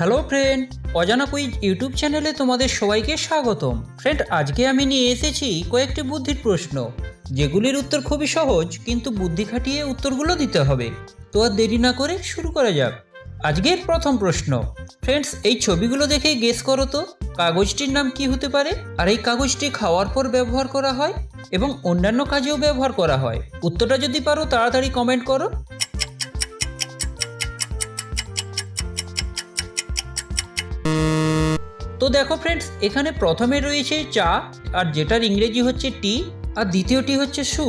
Hello friend Ajana quiz YouTube চ্যানেলে তোমাদের সবাইকে স্বাগতম। ফ্রেন্ড আজকে আমি নিয়ে এসেছি কয়েকটি বুদ্ধির প্রশ্ন। যেগুলির উত্তর খুবই সহজ, কিন্তু বুদ্ধি খাটিয়ে উত্তরগুলো দিতে হবে। তো আর দেরি না করে শুরু করা যাক। আজকের প্রথম প্রশ্ন। ফ্রেন্ডস এই ছবিগুলো দেখে গেস করো তো। কাগজটির নাম কি হতে পারে? আর এই কাগজটি খাওয়ার পর ব্যবহার করা হয়? এবং অন্যান্য কাজেও ব্যবহার করা হয়? উত্তরটা যদি পারো, তাড়াতাড়ি কমেন্ট করো। তো দেখো ফ্রেন্ডস এখানে প্রথমে রয়েছে চা, আর যেটার ইংরেজি হচ্ছে টি আর দ্বিতীয়টি হচ্ছে সু।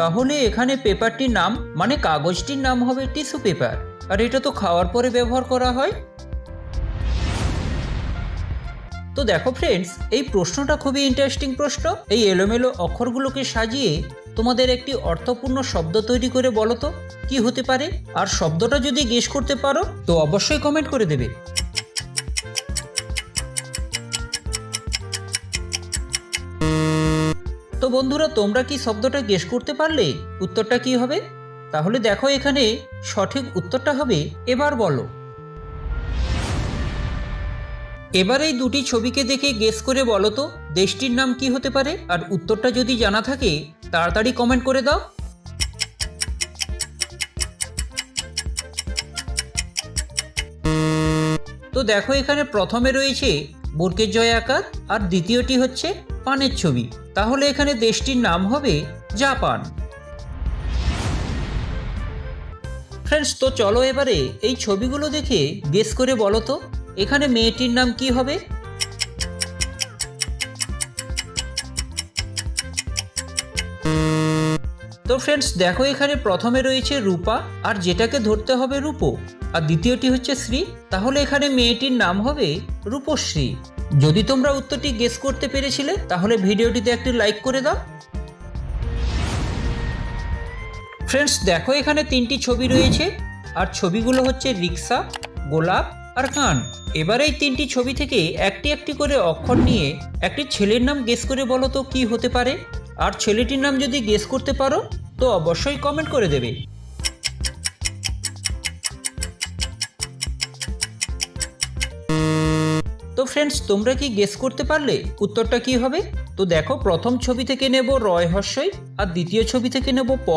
তাহলে এখানে পেপারটির নাম মানে কাগজটির নাম হবে টিস্যু পেপার। আর এটা তো খাওয়ার পরে ব্যবহার করা হয়। তো দেখো ফ্রেন্ডস এই প্রশ্নটা খুবই ইন্টারেস্টিং প্রশ্ন। এই এলোমেলো অক্ষরগুলোকে সাজিয়ে তোমাদের একটি অর্থপূর্ণ শব্দ তৈরি করে বলো তো, কি হতে পারে? আর শব্দটা যদি গেস করতে পারো, তো অবশ্যই কমেন্ট করে দেবে। তো বন্ধুরা, তোমরা কি শব্দটা গেস করতে পারলে? উত্তরটা কি হবে? তাহলে দেখো এখানে সঠিক উত্তরটা হবে, এবার বলো। এবার এই দুটি ছবিকে দেখে গেস করে বলো তো, দেশটির নাম কি হতে পারে? আর উত্তরটা যদি জানা থাকে, তাড়াতাড়ি কমেন্ট করে দাও। তো দেখো এখানে প্রথমে রয়েছে বর্গের জয় আকার, আর দ্বিতীয়টি হচ্ছে পানের ছবি। তাহলে এখানে দেশটির নাম হবে জাপান। ফ্রেন্ডস তো চলো এবারে এই ছবিগুলো দেখে গেস করে বলো তো, এখানে মেয়েটির নাম কি হবে? তো ফ্রেন্ডস দেখো এখানে প্রথমে রয়েছে রূপা, আর যেটাকে ধরতে হবে রূপো, আর দ্বিতীয়টি হচ্ছে শ্রী, তাহলে এখানে মেয়েটির নাম হবে রূপশ্রী। যদি তোমরা উত্তরটি গেস করতে পেরেছিলে, তাহলে ভিডিওটিতে একটি লাইক করে দাও। ফ্রেন্ডস দেখো এখানে তিনটি ছবি রয়েছে, আর ছবিগুলো হচ্ছে রিক্সা, গোলাপ আর কান। এবার এই তিনটি ছবি থেকে একটি একটি করে অক্ষর নিয়ে একটি ছেলের নাম গেস করে বলো তো কি হতে পারে? আর ছেলেটির নাম যদি গেস করতে পারো, তো অবশ্যই কমেন্ট করে দেবে। ফ্রেন্ডস তোমরা কি গেস করতে পারলে? উত্তরটা কি হবে? তো দেখো, প্রথম ছবি থেকে নেব রয় হর্ষই, আর দ্বিতীয় ছবি থেকে নেব প,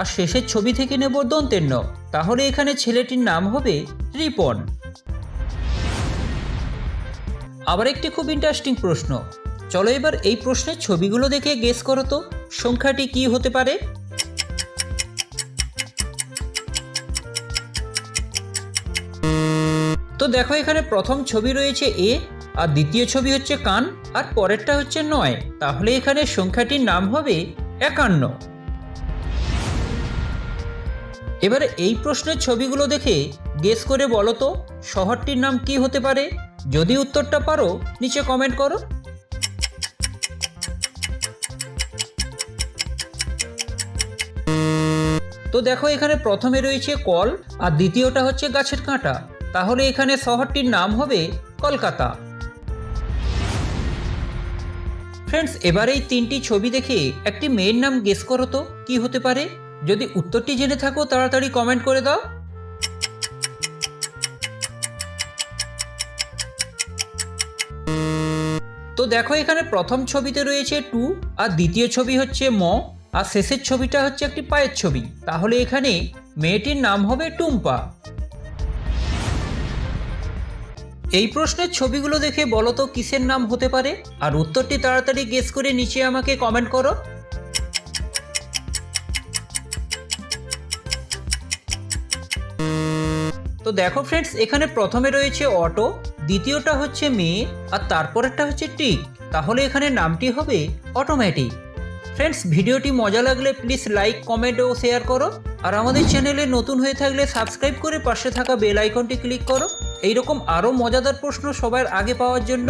আর শেষের ছবি থেকে নেব দন্তের ন তাহলে এখানে ছেলেটির নাম হবে রিপন। আবার একটি খুব ইন্টারেস্টিং প্রশ্ন। চলো এবার এই প্রশ্নের ছবিগুলো দেখে গেস করো তো। সংখ্যাটি কি হতে পারে? তো দেখো, এখানে প্রথম ছবি রয়েছে এ আর দ্বিতীয় ছবি হচ্ছে কান, আর পরেরটা হচ্ছে নয়। তাহলে এখানে সংখ্যাটির নাম হবে একান্ন। এবারে এই প্রশ্নের ছবিগুলো দেখে গেস করে বলো তো, শহরটির নাম কি হতে পারে? যদি উত্তরটা পারো, নিচে কমেন্ট করো। তো দেখো এখানে প্রথমে রয়েছে কল, আর দ্বিতীয়টা হচ্ছে গাছের কাঁটা। তাহলে এখানে শহরটির নাম হবে কলকাতা। ফ্রেন্ডস এবার এই তিনটি ছবি দেখে একটি মেয়ের নাম গেস করো তো, কি হতে পারে? যদি উত্তরটি জেনে থাকো, তাড়াতাড়ি কমেন্ট করে দাও। তো দেখো, এখানে প্রথম ছবিতে রয়েছে টু, আর দ্বিতীয় ছবি হচ্ছে ম, আর শেষের ছবিটা হচ্ছে একটি পায়ের ছবি। তাহলে এখানে মেয়েটির নাম হবে টুম্পা। এই প্রশ্নের ছবিগুলো দেখে বলো তো কিসের নাম হতে পারে? আর উত্তরটি তাড়াতাড়ি গেস করে নিচে আমাকে কমেন্ট করো। তো দেখো ফ্রেন্ডস এখানে প্রথমে রয়েছে অটো, দ্বিতীয়টা হচ্ছে মেয়ে, আর তারপরেরটা হচ্ছে টিক তাহলে এখানে নামটি হবে অটোমেটিক ফ্রেন্ডস ভিডিওটি মজা লাগলে প্লিজ লাইক কমেন্ট ও শেয়ার করো। আর আমাদের চ্যানেলে নতুন হয়ে থাকলে সাবস্ক্রাইব করে পাশে থাকা বেল আইকনটি ক্লিক করো। এইরকম আরও মজাদার প্রশ্ন সবার আগে পাওয়ার জন্য